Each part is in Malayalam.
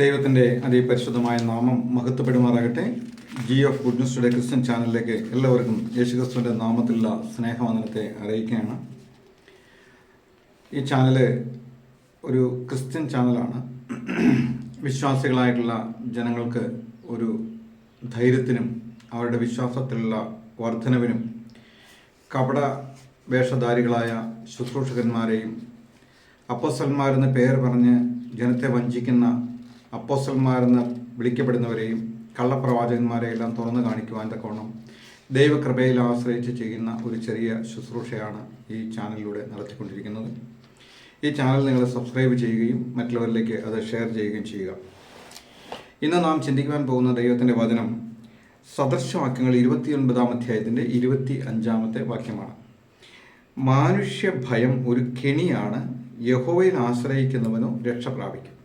ദൈവത്തിന്റെ അതിപരിശുദ്ധമായ നാമം മഹത്വപ്പെടുമാറാകട്ടെ. G of good news today Christian ചാനലിലേക്ക് എല്ലാവർക്കും യേശുക്രിസ്തുവിന്റെ നാമത്തിലുള്ള സ്നേഹവന്ദനത്തെ അറിയിക്കുകയാണ്. ഈ ചാനൽ ഒരു ക്രിസ്ത്യൻ ചാനലാണ് വിശ്വാസികളായിട്ടുള്ള ജനങ്ങൾക്ക് ഒരു ധൈര്യത്തിനും അവരുടെ വിശ്വാസത്തിലുള്ള വർധനവിനും കപട വേഷധാരികളായ ശുശ്രൂഷകന്മാരെയും അപ്പോസന്മാരെന്ന് പേര് പറഞ്ഞ് ജനത്തെ വഞ്ചിക്കുന്ന അപ്പോസന്മാരെന്ന് വിളിക്കപ്പെടുന്നവരെയും കള്ളപ്രവാചകന്മാരെയെല്ലാം തുറന്നു കാണിക്കുവാൻ തക്കവണ്ണം ദൈവകൃപയിൽ ആശ്രയിച്ച് ചെയ്യുന്ന ഒരു ചെറിയ ശുശ്രൂഷയാണ് ഈ ചാനലിലൂടെ നടത്തിക്കൊണ്ടിരിക്കുന്നത്. ഈ ചാനൽ നിങ്ങൾ സബ്സ്ക്രൈബ് ചെയ്യുകയും മറ്റുള്ളവരിലേക്ക് അത് ഷെയർ ചെയ്യുകയും ചെയ്യുക. ഇന്ന് നാം ചിന്തിക്കുവാൻ പോകുന്ന ദൈവത്തിന്റെ വചനം സദൃശവാക്യങ്ങൾ ഇരുപത്തിയൊൻപതാം അധ്യായത്തിന്റെ ഇരുപത്തി അഞ്ചാമത്തെ വാക്യമാണ്. മാനുഷ്യ ഭയം ഒരു കെണിയാണ് യഹോവയിൽ ആശ്രയിക്കുന്നവനോ രക്ഷ പ്രാപിക്കും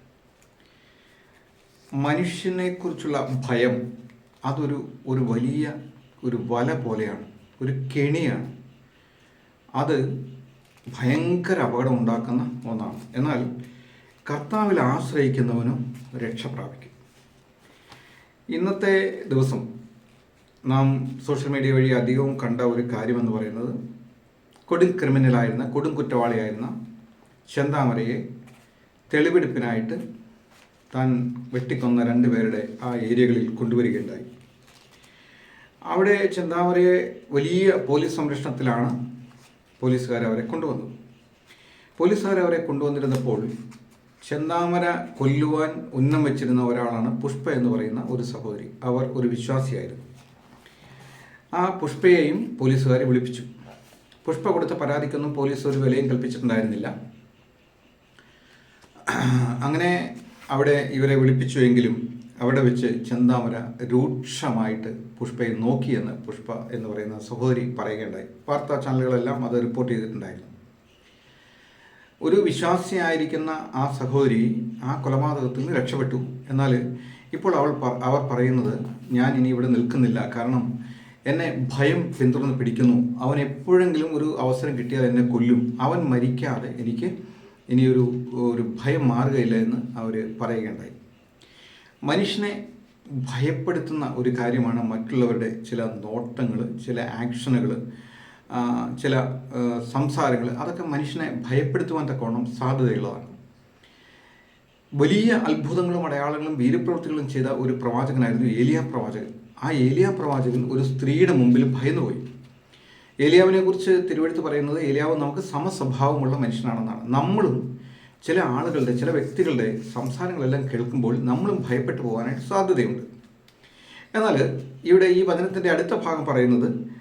മനുഷ്യനെക്കുറിച്ചുള്ള ഭയം അതൊരു ഒരു വലിയ ഒരു വല പോലെയാണ് ഒരു കെണിയാണ്. അത് ഭയങ്കര അപകടം ഉണ്ടാക്കുന്ന ഒന്നാണ്. എന്നാൽ കർത്താവിൽ ആശ്രയിക്കുന്നവനും രക്ഷ പ്രാപിക്കും. ഇന്നത്തെ ദിവസം നാം സോഷ്യൽ മീഡിയ വഴി അധികവും കണ്ട ഒരു കാര്യമെന്ന് പറയുന്നത് കൊടും ക്രിമിനലായിരുന്ന കൊടും കുറ്റവാളിയായിരുന്ന ചെന്താമരയെ തെളിവെടുപ്പിനായിട്ട് താൻ വെട്ടിക്കൊന്ന രണ്ടുപേരുടെ ആ ഏരിയകളിൽ കൊണ്ടുവരികയുണ്ടായി. അവിടെ ചെന്താമരയെ വലിയ പോലീസ് സംരക്ഷണത്തിലാണ് പോലീസുകാർ അവരെ കൊണ്ടുവന്നത്. പോലീസുകാർ അവരെ കൊണ്ടുവന്നിരുന്നപ്പോൾ ചെന്താമര കൊല്ലുവാൻ ഉന്നം വെച്ചിരുന്ന ഒരാളാണ് പുഷ്പ എന്ന് പറയുന്ന ഒരു സഹോദരി. അവർ ഒരു വിശ്വാസിയായിരുന്നു. ആ പുഷ്പയെയും പോലീസുകാരെ വിളിപ്പിച്ചു. പുഷ്പ കൊടുത്ത പരാതിക്കൊന്നും പോലീസ് ഒരു വിലയും കൽപ്പിച്ചിട്ടുണ്ടായിരുന്നില്ല. അങ്ങനെ അവിടെ ഇവരെ വിളിപ്പിച്ചുവെങ്കിലും അവിടെ വെച്ച് ചെന്താമര രൂക്ഷമായിട്ട് പുഷ്പയെ നോക്കിയെന്ന് പുഷ്പ എന്ന് പറയുന്ന സഹോദരി പറയുകയുണ്ടായി. വാർത്താ ചാനലുകളെല്ലാം അത് റിപ്പോർട്ട് ചെയ്തിട്ടുണ്ടായിരുന്നു. ഒരു വിശ്വാസിയായിരിക്കുന്ന ആ സഹോദരി ആ കൊലപാതകത്തിൽ നിന്ന് രക്ഷപ്പെട്ടു. എന്നാൽ ഇപ്പോൾ അവൾ അവർ പറയുന്നത് ഞാൻ ഇനി ഇവിടെ നിൽക്കുന്നില്ല. കാരണം എന്നെ ഭയം പിന്തുടർന്ന് പിടിക്കുന്നു. അവൻ എപ്പോഴെങ്കിലും ഒരു അവസരം കിട്ടിയാൽ എന്നെ കൊല്ലും. അവൻ മരിക്കാതെ എനിക്ക് ഇനിയൊരു ഒരു ഭയം മാറുകയില്ല എന്ന് അവർ പറയുകയുണ്ടായി. മനുഷ്യനെ ഭയപ്പെടുത്തുന്ന ഒരു കാര്യമാണ് മറ്റുള്ളവരുടെ ചില നോട്ടങ്ങൾ ചില ആക്ഷനുകൾ ചില സംസാരങ്ങൾ അതൊക്കെ മനുഷ്യനെ ഭയപ്പെടുത്തുവാൻ തക്കവണ്ണം സാധ്യതയുള്ളതാണ്. വലിയ അത്ഭുതങ്ങളും അടയാളങ്ങളും വീരപ്രവൃത്തികളും ചെയ്ത ഒരു പ്രവാചകനായിരുന്നു ഏലിയ പ്രവാചകൻ. ആ ഏലിയ പ്രവാചകൻ ഒരു സ്ത്രീയുടെ മുമ്പിൽ ഭയന്നുപോയി. ഏലിയാവിനെ കുറിച്ച് തിരുവഴുത്ത് പറയുന്നത് ഏലിയാവ് നമുക്ക് സമസ്വഭാവമുള്ള മനുഷ്യനാണെന്നാണ്. നമ്മളും ചില ആളുകളുടെ ചില വ്യക്തികളുടെ സംസാരങ്ങളെല്ലാം കേൾക്കുമ്പോൾ നമ്മളും ഭയപ്പെട്ടു പോകാനായിട്ട് സാധ്യതയുണ്ട്. എന്നാൽ ഇവിടെ ഈ വചനത്തിന്റെ അടുത്ത ഭാഗം പറയുന്നത്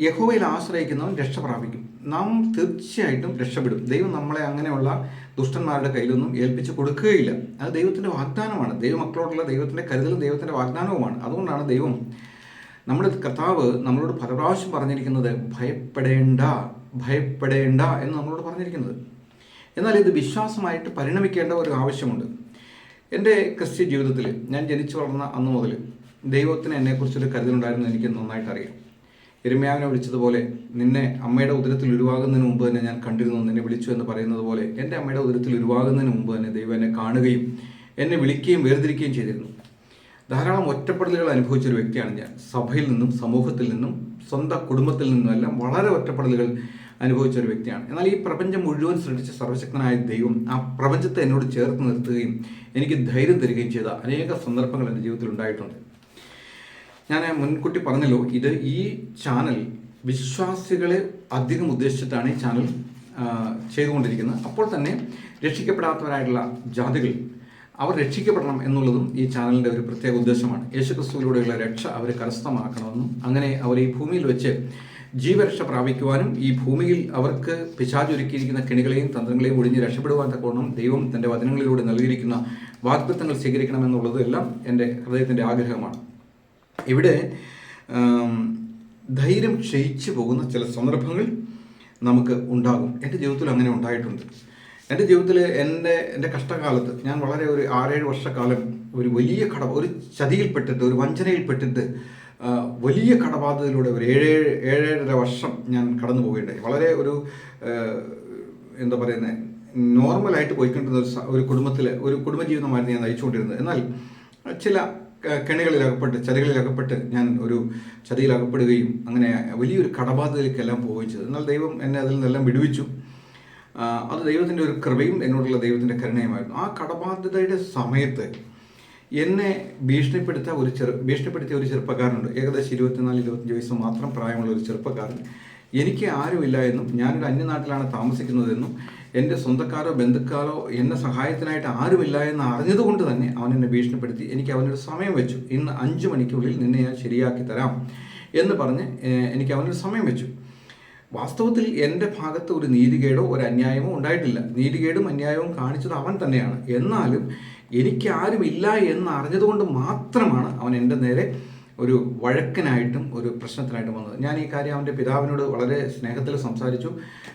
യഹോവയിൽ ആശ്രയിക്കുന്നവൻ രക്ഷ പ്രാപിക്കും. നാം തീർച്ചയായിട്ടും രക്ഷപ്പെടും. ദൈവം നമ്മളെ അങ്ങനെയുള്ള ദുഷ്ടന്മാരുടെ കയ്യിലൊന്നും ഏൽപ്പിച്ച് കൊടുക്കുകയില്ല. അത് ദൈവത്തിന്റെ വാഗ്ദാനമാണ്. ദൈവമക്കളോടുള്ള ദൈവത്തിന്റെ കരുതലും ദൈവത്തിന്റെ വാഗ്ദാനവുമാണ്. അതുകൊണ്ടാണ് ദൈവം നമ്മുടെ കർത്താവ് നമ്മളോട് പല പ്രാവശ്യം പറഞ്ഞിരിക്കുന്നത് ഭയപ്പെടേണ്ട ഭയപ്പെടേണ്ട എന്ന് നമ്മളോട് പറഞ്ഞിരിക്കുന്നത്. എന്നാൽ ഇത് വിശ്വാസമായിട്ട് പരിണമിക്കേണ്ട ഒരു ആവശ്യമുണ്ട്. എന്റെ ക്രിസ്ത്യ ജീവിതത്തിൽ ഞാൻ ജനിച്ചു വളർന്ന അന്ന് മുതൽ ദൈവത്തിന് എന്നെക്കുറിച്ചൊരു കരുതലുണ്ടായിരുന്നു എനിക്ക് നന്നായിട്ട് അറിയാം എരുമയാവിനെ വിളിച്ചതുപോലെ നിന്നെ അമ്മയുടെ ഉദരത്തിൽ ഉരുവാകുന്നതിന് മുമ്പ് തന്നെ ഞാൻ കണ്ടിരുന്നു. നിന്നെ വിളിച്ചു എന്ന് പറയുന്നത് പോലെ എന്റെ അമ്മയുടെ ഉദരത്തിൽ ഉരുവാകുന്നതിന് മുമ്പ് തന്നെ ദൈവം എന്നെ കാണുകയും എന്നെ വിളിക്കുകയും വേർതിരിക്കുകയും ചെയ്തിരുന്നു. ധാരാളം ഒറ്റപ്പെടലുകൾ അനുഭവിച്ച ഒരു വ്യക്തിയാണ് ഞാൻ. സഭയിൽ നിന്നും സമൂഹത്തിൽ നിന്നും സ്വന്തം കുടുംബത്തിൽ നിന്നുമെല്ലാം വളരെ ഒറ്റപ്പെടലുകൾ അനുഭവിച്ച ഒരു വ്യക്തിയാണ്. എന്നാൽ ഈ പ്രപഞ്ചം മുഴുവൻ സൃഷ്ടിച്ച സർവശക്തനായ ദൈവം ആ പ്രപഞ്ചത്തെ എന്നോട് ചേർത്ത് നിർത്തുകയും എനിക്ക് ധൈര്യം തരികയും ചെയ്ത അനേക സന്ദർഭങ്ങൾ എന്റെ ജീവിതത്തിൽ ഉണ്ടായിട്ടുണ്ട്. ഞാൻ മുൻകൂട്ടി പറഞ്ഞല്ലോ ഇത് ഈ ചാനൽ വിശ്വാസികളെ അധികം ഉദ്ദേശിച്ചിട്ടാണ് ഈ ചാനൽ ചെയ്തുകൊണ്ടിരിക്കുന്നത്. അപ്പോൾ തന്നെ രക്ഷിക്കപ്പെടാത്തവരായിട്ടുള്ള ജാതികൾ അവർ രക്ഷിക്കപ്പെടണം എന്നുള്ളതും ഈ ചാനലിന്റെ ഒരു പ്രത്യേക ഉദ്ദേശമാണ്. യേശുക്രിസ്തുവിലൂടെയുള്ള രക്ഷ അവർ കരസ്ഥമാക്കണമെന്നും അങ്ങനെ അവർ ഈ ഭൂമിയിൽ വെച്ച് ജീവരക്ഷ പ്രാപിക്കുവാനും ഈ ഭൂമിയിൽ അവർക്ക് പിശാചൊരുക്കിയിരിക്കുന്ന കെണികളെയും തന്ത്രങ്ങളെയും ഒഴിഞ്ഞ് രക്ഷപ്പെടുവാൻ തക്കോണം ദൈവം തന്റെ വചനങ്ങളിലൂടെ നൽകിയിരിക്കുന്ന വാഗ്ദത്തങ്ങൾ സ്വീകരിക്കണമെന്നുള്ളത് എന്റെ ഹൃദയത്തിന്റെ ആഗ്രഹമാണ്. ഇവിടെ ധൈര്യം ക്ഷയിച്ചു പോകുന്ന ചില സന്ദർഭങ്ങൾ നമുക്ക് ഉണ്ടാകും. എന്റെ ജീവിതത്തിൽ അങ്ങനെ ഉണ്ടായിട്ടുണ്ട്. എന്റെ ജീവിതത്തിൽ എന്റെ എന്റെ കഷ്ടകാലത്ത് ഞാൻ വളരെ ഒരു ആറേഴ് വർഷക്കാലം ഒരു വലിയ കട ഒരു ചതിയിൽപ്പെട്ടിട്ട് ഒരു വഞ്ചനയിൽപ്പെട്ടിട്ട് വലിയ കടബാധ്യതയിലൂടെ ഒരു ഏഴേഴ് ഏഴേഴര വർഷം ഞാൻ കടന്നു പോവുകയുണ്ടായി വളരെ ഒരു എന്താ പറയുന്നത് നോർമലായിട്ട് പോയിക്കൊണ്ടിരുന്ന ഒരു ഒരു കുടുംബത്തിൽ ഒരു കുടുംബജീവിതമായിരുന്നു ഞാൻ നയിച്ചുകൊണ്ടിരുന്നത്. എന്നാൽ ചില കെണികളിലകപ്പെട്ട് ചതികളിലകപ്പെട്ട് ഞാൻ ഒരു ചതിയിലകപ്പെടുകയും അങ്ങനെ വലിയൊരു കടബാധ്യതയിലേക്കെല്ലാം പോവുകയും ചെയ്തു. എന്നാൽ ദൈവം എന്നെ അതിൽ നിന്നെല്ലാം വിടുവിച്ചു. അത് ദൈവത്തിന്റെ ഒരു കൃപയും എന്നോടുള്ള ദൈവത്തിന്റെ കരുണയുമായിരുന്നു. ആ കടബാധ്യതയുടെ സമയത്ത് എന്നെ ഭീഷണിപ്പെടുത്ത ഒരു ചെറു ഭീഷണിപ്പെടുത്തിയ ഒരു ചെറുപ്പക്കാരനുണ്ട്. ഏകദേശം ഇരുപത്തിനാല് ഇരുപത്തഞ്ച് വയസ്സ് മാത്രം പ്രായമുള്ള ഒരു ചെറുപ്പക്കാരൻ. എനിക്ക് ആരുമില്ല എന്നും ഞാനൊരു അന്യനാട്ടിലാണ് താമസിക്കുന്നതെന്നും എന്റെ സ്വന്തക്കാരോ ബന്ധുക്കാരോ എന്നെ സഹായത്തിനായിട്ട് ആരുമില്ല എന്ന് അറിഞ്ഞതുകൊണ്ട് തന്നെ അവൻ എന്നെ ഭീഷണിപ്പെടുത്തി. എനിക്ക് അവനൊരു സമയം വെച്ചു. ഇന്ന് അഞ്ച് മണിക്കുള്ളിൽ നിന്നെ ഞാൻ ശരിയാക്കി തരാം എന്ന് പറഞ്ഞ് എനിക്ക് അവനൊരു സമയം വെച്ചു. വാസ്തവത്തിൽ എന്റെ ഭാഗത്ത് ഒരു നീതികേടോ ഒരു അന്യായമോ ഉണ്ടായിട്ടില്ല. നീതികേടും അന്യായവും കാണിച്ചത് അവൻ തന്നെയാണ്. എന്നാലും എനിക്ക് ഇല്ല എന്ന് അറിഞ്ഞതുകൊണ്ട് മാത്രമാണ് അവൻ എന്റെ നേരെ ഒരു വഴക്കനായിട്ടും ഒരു പ്രശ്നത്തിനായിട്ടും വന്നത്. ഞാൻ ഈ കാര്യം അവന്റെ പിതാവിനോട് വളരെ സ്നേഹത്തിൽ സംസാരിച്ചു.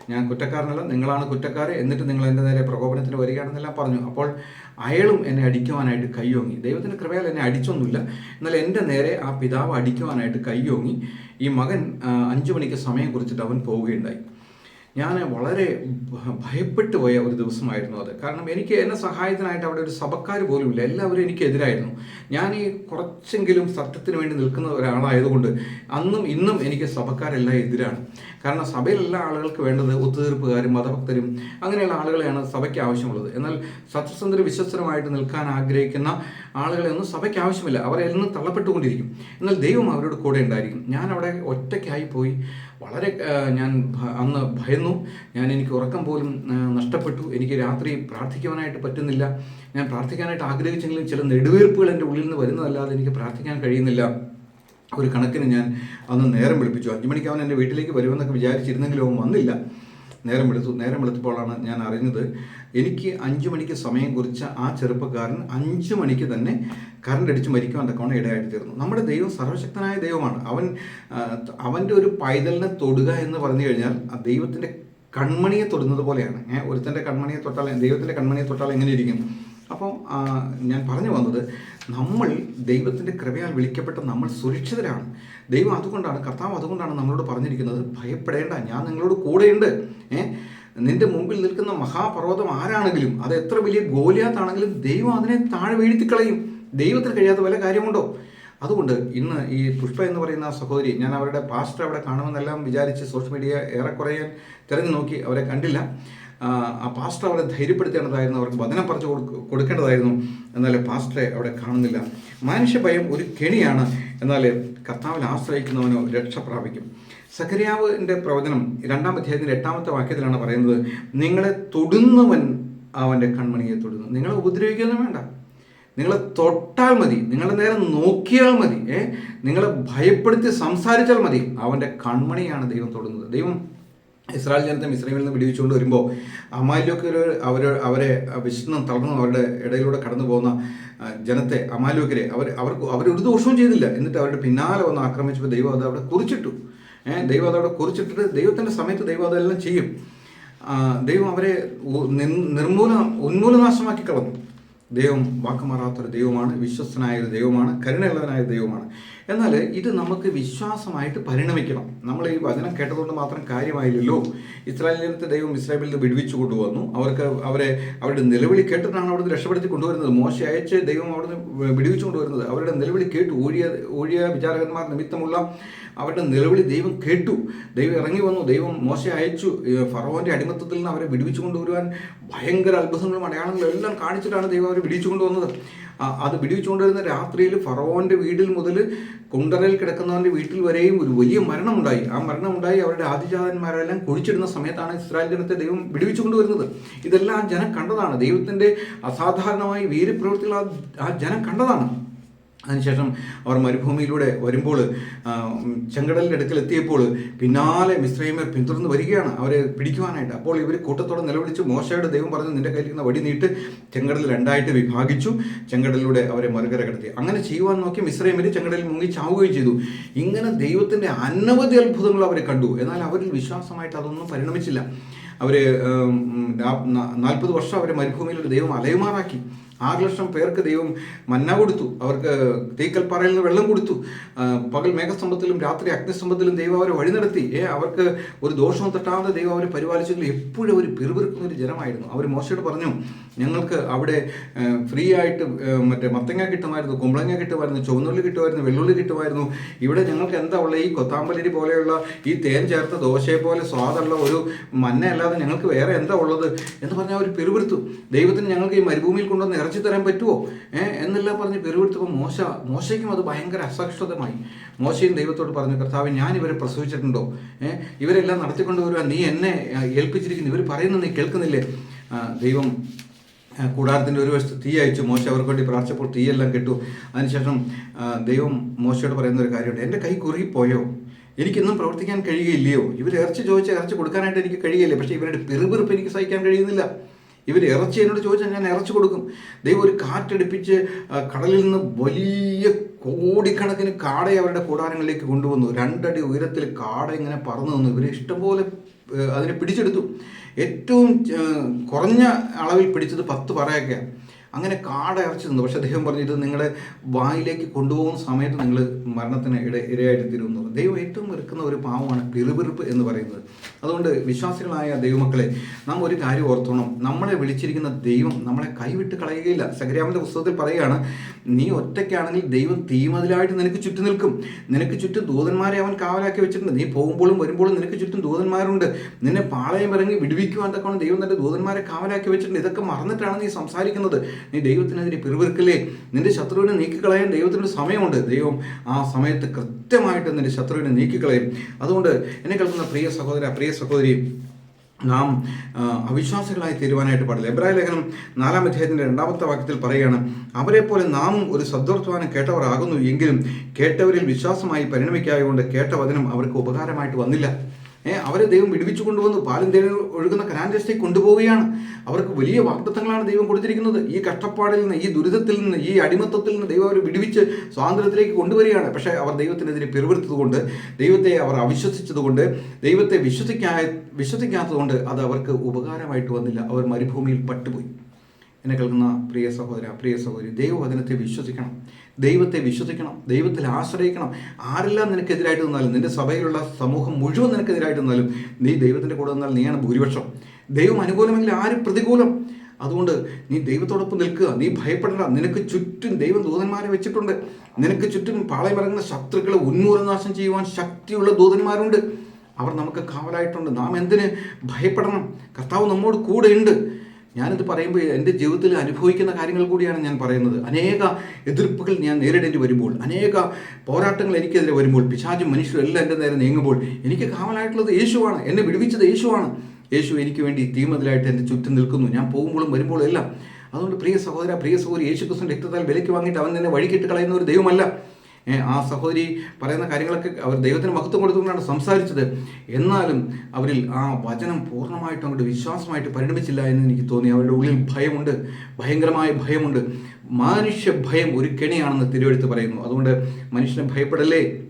ഞാൻ കുറ്റക്കാരനല്ല നിങ്ങളാണ് കുറ്റക്കാർ എന്നിട്ട് നിങ്ങൾ എന്റെ നേരെ പ്രകോപനത്തിന് വരികയാണെന്നെല്ലാം പറഞ്ഞു. അപ്പോൾ അയാളും എന്നെ അടിക്കുവാനായിട്ട് കൈയോങ്ങി. ദൈവത്തിന്റെ കൃപയാൽ എന്നെ അടിച്ചൊന്നുമില്ല. എന്നാൽ എന്റെ നേരെ ആ പിതാവ് അടിക്കുവാനായിട്ട് കൈയോങ്ങി. ഈ മകൻ അഞ്ചു മണിക്ക് സമയം കുറിച്ചിട്ട് അവൻ പോവുകയുണ്ടായി. ഞാൻ വളരെ ഭയപ്പെട്ടു പോയ ഒരു ദിവസമായിരുന്നു അത്. കാരണം എനിക്ക് എന്നെ സഹായത്തിനായിട്ട് അവിടെ ഒരു സഭക്കാർ പോലുമില്ല. എല്ലാവരും എനിക്കെതിരായിരുന്നു. ഞാൻ ഈ കുറച്ചെങ്കിലും സത്യത്തിന് വേണ്ടി നിൽക്കുന്ന ഒരാളായതുകൊണ്ട് അന്നും ഇന്നും എനിക്ക് സഭക്കാരെല്ലാം എതിരാണ്. കാരണം സഭയിലെല്ലാ ആളുകൾക്ക് വേണ്ടത് ഒത്തുതീർപ്പുകാരും മതഭക്തരും അങ്ങനെയുള്ള ആളുകളെയാണ് സഭയ്ക്ക് ആവശ്യമുള്ളത്. എന്നാൽ സത്യസന്ധര വിശ്വസ്തരമായിട്ട് നിൽക്കാൻ ആഗ്രഹിക്കുന്ന ആളുകളെ ഒന്നും സഭയ്ക്ക് ആവശ്യമില്ല. അവരെ എന്നും തള്ളപ്പെട്ടുകൊണ്ടിരിക്കും. എന്നാൽ ദൈവം അവരോട് കൂടെ ഉണ്ടായിരിക്കും. ഞാൻ അവിടെ ഒറ്റയ്ക്കായി പോയി വളരെ ഞാൻ അന്ന് ഭയന്നു. ഞാൻ എനിക്ക് ഉറക്കം പോലും നഷ്ടപ്പെട്ടു. എനിക്ക് രാത്രി പ്രാർത്ഥിക്കുവാനായിട്ട് പറ്റുന്നില്ല. ഞാൻ പ്രാർത്ഥിക്കാനായിട്ട് ആഗ്രഹിച്ചെങ്കിലും ചില നെടുവീർപ്പുകൾ എന്റെ ഉള്ളിൽ നിന്ന് വരുന്നതല്ലാതെ എനിക്ക് പ്രാർത്ഥിക്കാൻ കഴിയുന്നില്ല. ഒരു കണക്കിന് ഞാൻ അന്ന് നേരം വിളിപ്പിച്ചു. അഞ്ചു മണിക്ക് അവൻ എന്റെ വീട്ടിലേക്ക് വരുമെന്നൊക്കെ വിചാരിച്ചിരുന്നെങ്കിലും അവൻ വന്നില്ല. നേരം വിളിച്ചു നേരം വിളിച്ചപ്പോഴാണ് ഞാൻ അറിഞ്ഞത് എനിക്ക് അഞ്ചു മണിക്ക് സമയം കുറിച്ച ആ ചെറുപ്പക്കാരൻ അഞ്ചു മണിക്ക് തന്നെ കറണ്ട് അടിച്ച് മരിക്കുവാൻ തക്കവണ്ണം ഇടയായിട്ട് തീർന്നു. നമ്മുടെ ദൈവം സർവശക്തനായ ദൈവമാണ്. അവൻ അവന്റെ ഒരു പൈതലിനെ തൊടുക എന്ന് പറഞ്ഞു കഴിഞ്ഞാൽ ആ ദൈവത്തിന്റെ കൺമണിയെ തൊടുന്നത് പോലെയാണ്. ഏഹ് ഒരുത്തന്റെ കൺമണിയെ തൊട്ടാൽ ദൈവത്തിന്റെ കൺമണിയെ തൊട്ടാൽ എങ്ങനെ ഇരിക്കും? അപ്പോൾ ഞാൻ പറഞ്ഞു വന്നത് നമ്മൾ ദൈവത്തിന്റെ കൃപയാൽ വിളിക്കപ്പെട്ട നമ്മൾ സുരക്ഷിതരാണ്. ദൈവം അതുകൊണ്ടാണ് കർത്താവ് അതുകൊണ്ടാണ് നമ്മളോട് പറഞ്ഞിരിക്കുന്നത് ഭയപ്പെടേണ്ട ഞാൻ നിങ്ങളോട് കൂടെയുണ്ട്. ഏ നിന്റെ മുമ്പിൽ നിൽക്കുന്ന മഹാപർവതം ആരാണെങ്കിലും അത് എത്ര വലിയ ഗോലിയാത്താണെങ്കിലും ദൈവം അതിനെ താഴെ വീഴ്ത്തിക്കളയും. ദൈവത്തിന് കഴിയാത്ത വല്ല കാര്യമുണ്ടോ? അതുകൊണ്ട് ഇന്ന് ഈ പുഷ്പ എന്ന് പറയുന്ന സഹോദരി ഞാൻ അവരുടെ പാസ്റ്റർ അവിടെ കാണുമെന്നെല്ലാം വിചാരിച്ച് സോഷ്യൽ മീഡിയ ഏറെക്കുറെ തിരഞ്ഞു നോക്കി അവരെ കണ്ടില്ല. ആ, പാസ്റ്റർ അവരെ ധൈര്യപ്പെടുത്തേണ്ടതായിരുന്നു അവർക്ക് വചനം പറിച്ചു കൊടുക്ക- കൊടുക്കേണ്ടതായിരുന്നു. എന്നാൽ പാസ്റ്ററെ അവിടെ കാണുന്നില്ല. മനുഷ്യഭയം ഒരു കെണിയാണ്. എന്നാൽ കർത്താവിൽ ആശ്രയിക്കുന്നവനോ രക്ഷ പ്രാപിക്കും സഖരിയാവിന്റെ പ്രവചനം രണ്ടാം അധ്യായത്തിന്റെ എട്ടാമത്തെ വാക്യത്തിലാണ് പറയുന്നത് നിങ്ങളെ തൊടുന്നവൻ അവന്റെ കൺമണിയെ തൊടുന്നു. നിങ്ങളെ ഉപദ്രവിക്കുകയൊന്നും വേണ്ട. നിങ്ങളെ തൊട്ടാൽ മതി. നിങ്ങളെ നേരെ നോക്കിയാൽ മതി. ഏ? നിങ്ങളെ ഭയപ്പെടുത്തി സംസാരിച്ചാൽ മതി. അവന്റെ കൺമണിയാണ് ദൈവം തൊടുന്നത്. ദൈവം ഇസ്രായേൽ ജനത്തെ മിശ്രമിൽ നിന്ന് വിടുവിച്ചുകൊണ്ട് വരുമ്പോൾ അമാലോക്കർ അവർ അവരെ വിശന്ന് തളർന്നു അവരുടെ ഇടയിലൂടെ കടന്നു പോകുന്ന ജനത്തെ അമാലോക്കരെ അവർ അവർക്ക് അവരൊരു ദോഷവും ചെയ്തില്ല. എന്നിട്ട് അവരുടെ പിന്നാലെ വന്ന് ആക്രമിച്ചപ്പോൾ ദൈവം അത് അവിടെ കുറിച്ചിട്ടു. ദൈവം അതവിടെ കുറിച്ചിട്ടിട്ട് ദൈവത്തിന്റെ സമയത്ത് ദൈവം അതെല്ലാം ചെയ്യും. ദൈവം അവരെ നിർമൂല ഉന്മൂലനാശമാക്കി കളഞ്ഞു. ദൈവം വാക്കുമാറാത്തൊരു ദൈവമാണ് വിശ്വസ്തനായ ഒരു ദൈവമാണ് കരുണയുള്ളവനായ ദൈവമാണ്. എന്നാൽ ഇത് നമുക്ക് വിശ്വാസമായിട്ട് പരിണമിക്കണം. നമ്മൾ ഈ വചനം കേട്ടതുകൊണ്ട് മാത്രം കാര്യമായില്ലല്ലോ. ഇസ്രായേലിനത്തെ ദൈവം ഇസ്രായേലിൽ നിന്ന് വിടുവിച്ചു കൊണ്ടുവന്നു. അവർക്ക് അവരെ അവരുടെ നിലവിളി കേട്ടിട്ടാണ് അവിടുന്ന് രക്ഷപ്പെടുത്തി കൊണ്ടുവരുന്നത്. മോശ അയച്ച് ദൈവം അവിടുന്ന് വിടുവിച്ചു കൊണ്ടുവരുന്നത്. അവരുടെ നിലവിളി കേട്ടു. ഊഴിയ ഊഴിയ വിചാരകന്മാർ നിമിത്തമുള്ള അവരുടെ നിലവിളി ദൈവം കേട്ടു. ദൈവം ഇറങ്ങി വന്നു. ദൈവം മോശ അയച്ചു. ഫറോന്റെ അടിമത്തത്തിൽ നിന്ന് അവരെ വിടുവിച്ചു കൊണ്ടുവരുവാൻ ഭയങ്കര അത്ഭുതങ്ങളും അടയാളങ്ങളും എല്ലാം കാണിച്ചിട്ടാണ് ദൈവം അവരെ വിടുവിച്ചു കൊണ്ടുവന്നത്. അത് വിടുവിച്ചു കൊണ്ടുവരുന്ന രാത്രിയിൽ ഫറവോന്റെ വീട്ടിൽ മുതൽ കുണ്ടറയിൽ കിടക്കുന്നവന്റെ വീട്ടിൽ വരെയും ഒരു വലിയ മരണമുണ്ടായി. ആ മരണമുണ്ടായി. അവരുടെ ആദിജാതന്മാരെല്ലാം കുഴിച്ചിടുന്ന സമയത്താണ് ഇസ്രായേൽ ജനത്തെ ദൈവം വിടുവിച്ചു ഇതെല്ലാം ജനം കണ്ടതാണ്. ദൈവത്തിന്റെ അസാധാരണമായ വീരപ്രവൃത്തികൾ പ്രവൃത്തികൾ ആ ജനം കണ്ടതാണ്. അതിനുശേഷം അവർ മരുഭൂമിയിലൂടെ വരുമ്പോൾ ചെങ്കടലിന്റെ അടുക്കൽ എത്തിയപ്പോൾ പിന്നാലെ മിശ്രൈമർ പിന്തുടർന്ന് വരികയാണ് അവരെ പിടിക്കുവാനായിട്ട്. അപ്പോൾ ഇവർ കൂട്ടത്തോടെ നിലവിളിച്ച് മോശയുടെ ദൈവം പറഞ്ഞു നിന്റെ കയ്യിലിരിക്കുന്ന വടി നീട്ട് ചെങ്കടൽ രണ്ടായിട്ട് വിഭാഗിച്ചു ചെങ്കടലിലൂടെ അവരെ മറുകര കടത്തി. അങ്ങനെ ചെയ്യുവാൻ നോക്കി മിശ്രൈമർ ചെങ്കടലിൽ മുങ്ങി ചാവുകയും ചെയ്തു. ഇങ്ങനെ ദൈവത്തിന്റെ അനവധി അത്ഭുതങ്ങൾ അവർ കണ്ടു. എന്നാൽ അവരിൽ വിശ്വാസമായിട്ട് അതൊന്നും പരിണമിച്ചില്ല. അവർ നാൽപ്പത് വർഷം അവരെ മരുഭൂമിയിൽ ഒരു ദൈവം അലയുമാറാക്കി. ആറ് ലക്ഷം പേർക്ക് ദൈവം മന്ന കൊടുത്തു. അവർക്ക് തീക്കൽപ്പാറയിൽ നിന്ന് വെള്ളം കൊടുത്തു. പകൽ മേഘസ്തംഭത്തിലും രാത്രി അഗ്നിസ്തംഭത്തിലും ദൈവം അവരെ വഴി നടത്തി. അവർക്ക് ഒരു ദോഷവും തട്ടാതെ ദൈവം അവരെ പരിപാലിച്ചെങ്കിൽ എപ്പോഴും അവർ പിറുപിറുക്കുന്ന ഒരു ജനമായിരുന്നു. അവർ മോശയോട് പറഞ്ഞു ഞങ്ങൾക്ക് അവിടെ ഫ്രീ ആയിട്ട് മറ്റേ മത്തങ്ങ കിട്ടുമായിരുന്നു കുമ്പളങ്ങ കിട്ടുമായിരുന്നു ചുവന്നുള്ളി കിട്ടുമായിരുന്നു വെള്ളുള്ളി കിട്ടുമായിരുന്നു. ഇവിടെ ഞങ്ങൾക്ക് എന്താ ഉള്ള? ഈ കൊത്താമ്പലരി പോലെയുള്ള ഈ തേൻ ചേർത്ത ദോശയെ പോലെ സ്വാദുള്ള ഒരു മന്ന അല്ലാതെ ഞങ്ങൾക്ക് വേറെ എന്താ ഉള്ളത്? എന്ന് പറഞ്ഞാൽ അവർ പിറുപിറുത്തു. ദൈവത്തിന് ഞങ്ങൾക്ക് ഈ മരുഭൂമിയിൽ കൊണ്ടുവന്ന് ഇറച്ചി തരാൻ പറ്റുമോ എന്നെല്ലാം പറഞ്ഞ് പെരുവിടുത്തപ്പോൾ മോശ മോശയ്ക്കും അത് ഭയങ്കര അസഹിഷ്ണുതമായി മോശയും ദൈവത്തോട് പറഞ്ഞു കർത്താവ് ഞാൻ ഇവരെ പ്രസവിച്ചിട്ടുണ്ടോ? ഇവരെല്ലാം നടത്തിക്കൊണ്ടുവരുവാൻ നീ എന്നെ ഏൽപ്പിച്ചിരിക്കുന്നു. ഇവർ പറയുന്നത് നീ കേൾക്കുന്നില്ലേ? ദൈവം കൂടാരത്തിന്റെ ഒരു വശത്ത് തീ അയച്ചു. മോശ അവർക്ക് വേണ്ടി പ്രാർത്ഥിച്ചപ്പോൾ തീയെല്ലാം കിട്ടു. അതിനുശേഷം ദൈവം മോശയോട് പറയുന്ന ഒരു കാര്യമുണ്ട്. എന്റെ കൈ കുറുകിപ്പോയോ? എനിക്കിന്നും പ്രവർത്തിക്കാൻ കഴിയുകയില്ലയോ? ഇവർ ഇറച്ചി ചോദിച്ചാൽ ഇറച്ചി കൊടുക്കാനായിട്ട് എനിക്ക് കഴിയില്ല പക്ഷേ ഇവരുടെ പെരുപെറുപ്പ് എനിക്ക് സഹിക്കാൻ കഴിയുന്നില്ല. ഇവർ ഇറച്ചി എന്നോട് ചോദിച്ചാൽ ഞാൻ ഇറച്ചി കൊടുക്കും. ദൈവം ഒരു കാറ്റടിപ്പിച്ച് കടലിൽ നിന്ന് വലിയ കോടിക്കണക്കിന് കാടയെ അവരുടെ കൂടാരങ്ങളിലേക്ക് കൊണ്ടുവന്നു. രണ്ടടി ഉയരത്തിൽ കാട ഇങ്ങനെ പറന്നു നിന്നു. ഇവരെ ഇഷ്ടംപോലെ അതിനെ പിടിച്ചെടുത്തു. ഏറ്റവും കുറഞ്ഞ അളവിൽ പിടിച്ചത് പത്ത് പറയൊക്കെ അങ്ങനെ കാട ഇറച്ചി നിന്നു പക്ഷെ അദ്ദേഹം പറഞ്ഞു ഇത് നിങ്ങളെ വായിലേക്ക് കൊണ്ടുപോകുന്ന സമയത്ത് നിങ്ങൾ മരണത്തിന് ഇട ഇരയായിട്ട് തീരുമെന്ന് ദൈവം ഏറ്റവും വെറുക്കുന്ന ഒരു പാവമാണ് പിറുപിറുപ്പ് എന്ന് പറയുന്നത്. അതുകൊണ്ട് വിശ്വാസികളായ ദൈവമക്കളെ നാം ഒരു കാര്യം ഓർത്തോണം. നമ്മളെ വിളിച്ചിരിക്കുന്ന ദൈവം നമ്മളെ കൈവിട്ട് കളയുകയില്ല. സഗരാമന്റെ പുസ്തകത്തിൽ പറയുകയാണ് നീ ഒറ്റയ്ക്കാണെങ്കിൽ ദൈവം തീമതിലായിട്ട് നിനക്ക് ചുറ്റും നിൽക്കും. നിനക്ക് ചുറ്റും ദൂതന്മാരെ അവൻ കാവലാക്കി വെച്ചിട്ടുണ്ട്. നീ പോകുമ്പോഴും വരുമ്പോഴും നിനക്ക് ചുറ്റും ദൂതന്മാരുണ്ട്. നിന്നെ പാളയം ഇറങ്ങി വിടുവിക്കുവാൻ തക്കവണ്ണം ദൈവം തന്റെ ദൂതന്മാരെ കാവലാക്കി വെച്ചിട്ടുണ്ട്. ഇതൊക്കെ മറന്നിട്ടാണ് നീ സംസാരിക്കുന്നത്. നീ ദൈവത്തിനെതിരെ പിറുപിറുക്കല്ലേ? നിന്റെ ശത്രുവിനെ നീക്കിക്കളയാൻ ദൈവത്തിനൊരു സമയമുണ്ട്. ദൈവം ആ സമയത്ത് കൃത്യമായിട്ട് നിന്റെ ശത്രുവിനെ നീക്കിക്കളയും. അതുകൊണ്ട് എന്നെ കേൾക്കുന്ന പ്രിയ സഹോദര പ്രിയ സഹോദരി നാം അവിശ്വാസികളായി തീരുവാനായിട്ട് പാടില്ല. എബ്രാഹിം ലേഖനം നാലാം അധ്യായത്തിന്റെ രണ്ടാമത്തെ വാക്യത്തിൽ പറയുകയാണ് അവരെ പോലെ നാമും ഒരു സദ്വർത്തമാനം കേട്ടവരാകുന്നു എങ്കിലും കേട്ടവരിൽ വിശ്വാസമായി പരിണമിക്കായതുകൊണ്ട് കേട്ട വചനം അവർക്ക് ഉപകാരമായിട്ട് വന്നില്ല. അവരെ ദൈവം വിടുവിച്ചു കൊണ്ടുവന്നു. പാലും തേനും ഒഴുകുന്ന കനാൻ ദേശത്തേക്ക് കൊണ്ടുപോവുകയാണ്. അവർക്ക് വലിയ വാഗ്ദത്തങ്ങളാണ് ദൈവം കൊടുത്തിരിക്കുന്നത്. ഈ കഷ്ടപ്പാടിൽ നിന്ന് ഈ ദുരിതത്തിൽ നിന്ന് ഈ അടിമത്തത്തിൽ നിന്ന് ദൈവം അവരെ വിടുവിച്ച് സ്വാതന്ത്ര്യത്തിലേക്ക് കൊണ്ടുവരികയാണ്. പക്ഷേ അവർ ദൈവത്തിനെതിരെ പെരുവരുത്തതുകൊണ്ട് ദൈവത്തെ അവർ അവിശ്വസിച്ചതുകൊണ്ട് ദൈവത്തെ വിശ്വസിക്കാ വിശ്വസിക്കാത്തതുകൊണ്ട് അത് അവർക്ക് ഉപകാരമായിട്ട് വന്നില്ല. അവർ മരുഭൂമിയിൽ പട്ടുപോയി. എന്നെ കേൾക്കുന്ന പ്രിയ സഹോദര പ്രിയ സഹോദരി ദൈവവചനത്തെ വിശ്വസിക്കണം. ദൈവത്തെ വിശ്വസിക്കണം. ദൈവത്തിൽ ആശ്രയിക്കണം. ആരെല്ലാം നിനക്കെതിരായിട്ട് നിന്നാലും നിന്റെ സഭയിലുള്ള സമൂഹം മുഴുവൻ നിനക്കെതിരായിട്ട് നിന്നാലും നീ ദൈവത്തിന്റെ കൂടെ നിന്നാൽ നീയാണ് ഭൂരിപക്ഷം. ദൈവം അനുകൂലമെങ്കിൽ ആര് പ്രതികൂലം. അതുകൊണ്ട് നീ ദൈവത്തോടൊപ്പം നിൽക്കുക. നീ ഭയപ്പെടണ്ട. നിനക്ക് ചുറ്റും ദൈവം ദൂതന്മാരെ വെച്ചിട്ടുണ്ട്. നിനക്ക് ചുറ്റും പാളയമിറങ്ങുന്ന ശത്രുക്കളെ ഉന്മൂലനാശം ചെയ്യുവാൻ ശക്തിയുള്ള ദൂതന്മാരുണ്ട്. അവർ നമുക്ക് കാവലായിട്ടുണ്ട്. നാം എന്തിന് ഭയപ്പെടണം? കർത്താവ് നമ്മോട് കൂടെയുണ്ട്. ഞാനിത് പറയുമ്പോൾ എന്റെ ജീവിതത്തിൽ അനുഭവിക്കുന്ന കാര്യങ്ങൾ കൂടിയാണ് ഞാൻ പറയുന്നത്. അനേക എതിർപ്പുകൾ ഞാൻ നേരിടേണ്ടി വരുമ്പോൾ അനേക പോരാട്ടങ്ങൾ എനിക്കെതിരെ വരുമ്പോൾ പിശാചും മനുഷ്യരും എല്ലാം എന്റെ നേരെ നീങ്ങുമ്പോൾ എനിക്ക് കാവലായിട്ടുള്ളത് യേശുവാണ് എന്നെ വിടുവിച്ചത് യേശുവാണ്. യേശു എനിക്ക് വേണ്ടി തീമതിലായിട്ട് എന്റെ ചുറ്റും നിൽക്കുന്നു. ഞാൻ പോകുമ്പോഴും വരുമ്പോഴും എല്ലാം. അതുകൊണ്ട് പ്രിയ സഹോദര പ്രിയ സഹോദരി യേശു ക്രിസ്തു രക്തത്താൽ വിലയ്ക്ക് വാങ്ങിയിട്ട് അവൻ തന്നെ വഴിക്കിട്ട് കളയുന്ന ഒരു ദൈവമല്ല. ആ സഹോദരി പറയുന്ന കാര്യങ്ങളൊക്കെ അവർ ദൈവത്തിന് മഹത്വം കൊടുത്തുകൊണ്ടാണ് സംസാരിച്ചത്. എന്നാലും അവരിൽ ആ വചനം പൂർണമായിട്ടും അങ്ങോട്ട് വിശ്വാസമായിട്ട് പരിണമിച്ചില്ല എന്ന് എനിക്ക് തോന്നി. അവരുടെ ഉള്ളിൽ ഭയമുണ്ട്. ഭയങ്കരമായ ഭയമുണ്ട്. മനുഷ്യ ഭയം ഒരു കെണിയാണെന്ന് തിരുവെടുത്ത് പറയുന്നു. അതുകൊണ്ട് മനുഷ്യനെ ഭയപ്പെടല്ലേ?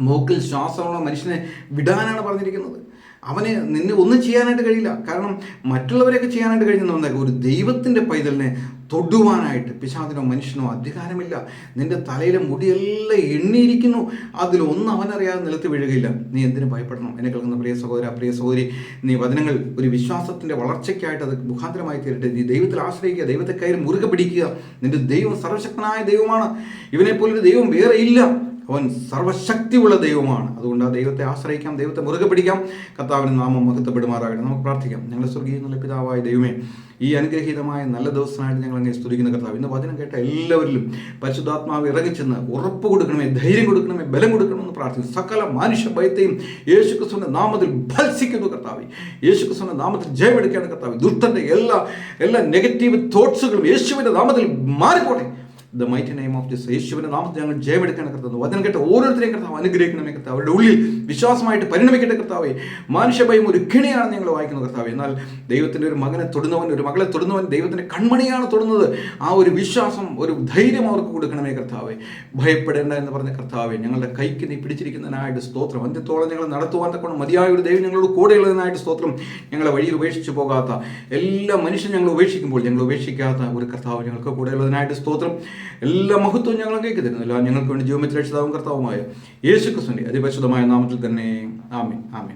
മൂക്കിൽ ശ്വാസമുള്ള മനുഷ്യനെ വിടാനാണ് പറഞ്ഞിരിക്കുന്നത്. അവന് നിന്നെ ഒന്നും ചെയ്യാനായിട്ട് കഴിയില്ല. കാരണം മറ്റുള്ളവരെയൊക്കെ ചെയ്യാനായിട്ട് കഴിയുന്ന ഒന്നല്ല ഒരു ദൈവത്തിന്റെ പൈതലിനെ തൊടുവാനായിട്ട് പിശാദിനോ മനുഷ്യനോ അധികാരമില്ല. നിന്റെ തലയിലെ മുടിയെല്ലാം എണ്ണിയിരിക്കുന്നു. അതിലൊന്നും അവനറിയാതെ നിലത്ത് വീഴുകയില്ല. നീ എന്തിനു ഭയപ്പെടണം? എന്നെ കേൾക്കുന്ന പ്രിയ സഹോദര പ്രിയ സഹോദരി നീ വചനങ്ങൾ ഒരു വിശ്വാസത്തിന്റെ വളർച്ചയ്ക്കായിട്ട് അത് മുഖാന്തരമായി തീരട്ടെ. നീ ദൈവത്തിൽ ആശ്രയിക്കുക ദൈവത്തെ കയറി മുറുകെ പിടിക്കുക. നിന്റെ ദൈവം സർവശക്തനായ ദൈവമാണ്. ഇവനെപ്പോലൊരു ദൈവം വേറെ ഇല്ല. അവൻ സർവശക്തിയുള്ള ദൈവമാണ്. അതുകൊണ്ട് ആ ദൈവത്തെ ആശ്രയിക്കാം ദൈവത്തെ മുറുകെ പിടിക്കാം. കർത്താവിന് നാമം മഹത്വപ്പെടുമാറാകട്ടെ. നമുക്ക് പ്രാർത്ഥിക്കാം. ഞങ്ങളുടെ സ്വർഗീയ നല്ല പിതാവായ ദൈവമേ ഈ അനുഗ്രഹീതമായ നല്ല ദിവസമായിട്ട് ഞങ്ങൾ അങ്ങനെ സ്തുതിക്കുന്ന കർത്താവ് ഇന്ന് വചനം കേട്ട എല്ലാവരിലും പരിശുദ്ധാത്മാവ് ഇറങ്ങിച്ചെന്ന് ഉറപ്പ് കൊടുക്കണമേ ധൈര്യം കൊടുക്കണമേ ബലം കൊടുക്കണമെന്ന് പ്രാർത്ഥിക്കുന്നു. സകല മനുഷ്യ ഭയത്തെയും യേശു ക്രിസ്തുവിന്റെ നാമത്തിൽ ഭത്സിക്കുന്നു കർത്താവ്. യേശു ക്രിസ്തുവിന്റെ നാമത്തിൽ ജയമെടുക്കുകയാണ് കർത്താവ്. ദുഷ്ടന്റെ എല്ലാ എല്ലാ നെഗറ്റീവ് തോട്ട്സുകളും യേശുവിന്റെ നാമത്തിൽ മാറിപ്പോട്ടെ the mighty name of Jesus യേശുവിന്റെ നാമത്തിൽ ഞങ്ങൾ ജയമെടുക്കണം കർത്താവ്. വചനം കേട്ട് ഓരോരുത്തരെയും കർത്താവ് അനുഗ്രഹിക്കണമേ കർത്താവ്. അവരുടെ ഉള്ളിൽ വിശ്വാസമായിട്ട് പരിണമിക്കട്ടെ കർത്താവെ. മനുഷ്യഭയം ഒരു കിണിയാണ് ഞങ്ങൾ വായിക്കുന്നത് കർത്താവ്. എന്നാൽ ദൈവത്തിന്റെ ഒരു മകനെ തൊടുന്നവൻ ഒരു മകളെ തൊടുന്നവൻ ദൈവത്തിന്റെ കൺമണിയാണ് തൊടുന്നത്. ആ ഒരു വിശ്വാസം ഒരു ധൈര്യം അവർക്ക് കൊടുക്കണമേ കർത്താവെ. ഭയപ്പെടേണ്ട എന്ന് പറഞ്ഞ കർത്താവെ ഞങ്ങളുടെ കൈക്ക് നീ പിടിച്ചിരിക്കുന്നതിനായിട്ട് സ്തോത്രം. അന്ത്യത്തോളം ഞങ്ങൾ നടത്തുവാൻ തക്കണം മതിയായ ഒരു ദൈവം ഞങ്ങളോട് കൂടെയുള്ളതിനായിട്ട് സ്തോത്രം. ഞങ്ങളെ വഴിയിൽ ഉപേക്ഷിച്ച് പോകാത്ത എല്ലാ മനുഷ്യൻ ഞങ്ങൾ ഉപേക്ഷിക്കുമ്പോൾ ഞങ്ങൾ ഉപേക്ഷിക്കാത്ത ഒരു കർത്താവ് ഞങ്ങൾക്ക് കൂടെയുള്ളതിനായിട്ട് സ്തോത്രം. എല്ലാ മഹത്വവും കേൾക്കി തരുന്നില്ല ഞങ്ങൾക്ക് വേണ്ടി ജീവമിച്ച രക്ഷിതാവും കർത്താവുമായ യേശു ക്രിസ്തുവിന്റെ അതിപരിശുദ്ധമായ നാമത്തിൽ തന്നെ ആമീൻ. ആമേ